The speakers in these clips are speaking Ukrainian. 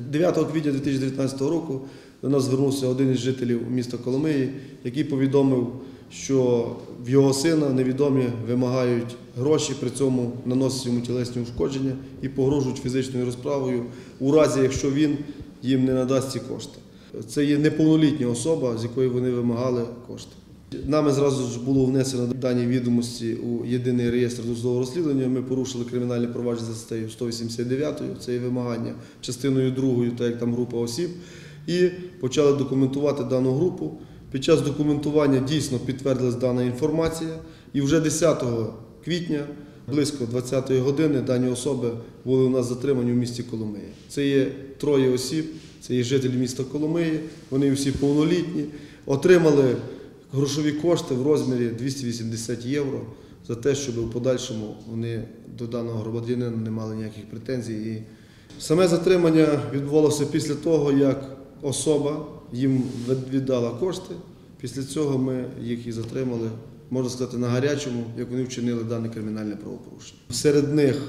9 квітня 2019 року до нас звернувся один із жителів міста Коломиї, який повідомив, що в його сина невідомі вимагають гроші, при цьому наносять йому тілесні ушкодження і погрожують фізичною розправою у разі, якщо він їм не надасть ці кошти. Це є неповнолітня особа, з якої вони вимагали кошти. Нами зразу ж було внесено дані відомості у єдиний реєстр досудового розслідування. Ми порушили кримінальне провадження за статтею 189, це є вимагання частиною другою, так як там група осіб, і почали документувати дану групу. Під час документування дійсно підтвердилась дана інформація, і вже 10 квітня, близько 20-ї години, дані особи були у нас затримані в місті Коломиї. Це є троє осіб, це є жителі міста Коломиї, вони всі повнолітні, отримали грошові кошти в розмірі 280 євро за те, щоб в подальшому вони до даного громадянина не мали ніяких претензій. І саме затримання відбувалося після того, як особа їм віддала кошти. Після цього ми їх і затримали, можна сказати, на гарячому, як вони вчинили дане кримінальне правопорушення. Серед них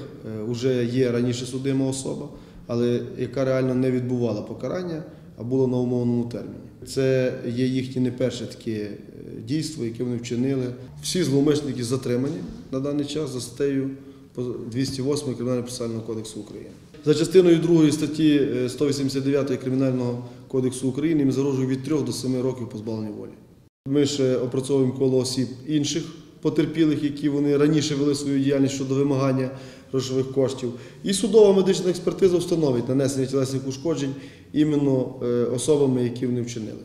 вже є раніше судима особа, але яка реально не відбувала покарання, а була на умовному терміні. Це є їхнє не перше таке е, дійство, яке вони вчинили. Всі зловмисники затримані на даний час за статтею 208 Кримінального процесуального кодексу України. За частиною 2 статті е, 189 Кримінального кодексу України їм загрожує від 3 до 7 років позбавлення волі. Ми ще опрацьовуємо коло осіб інших потерпілих, які вони раніше вели свою діяльність щодо вимагання грошових коштів. І судова медична експертиза встановить нанесення тілесних ушкоджень іменно е, особами, які вони вчинили.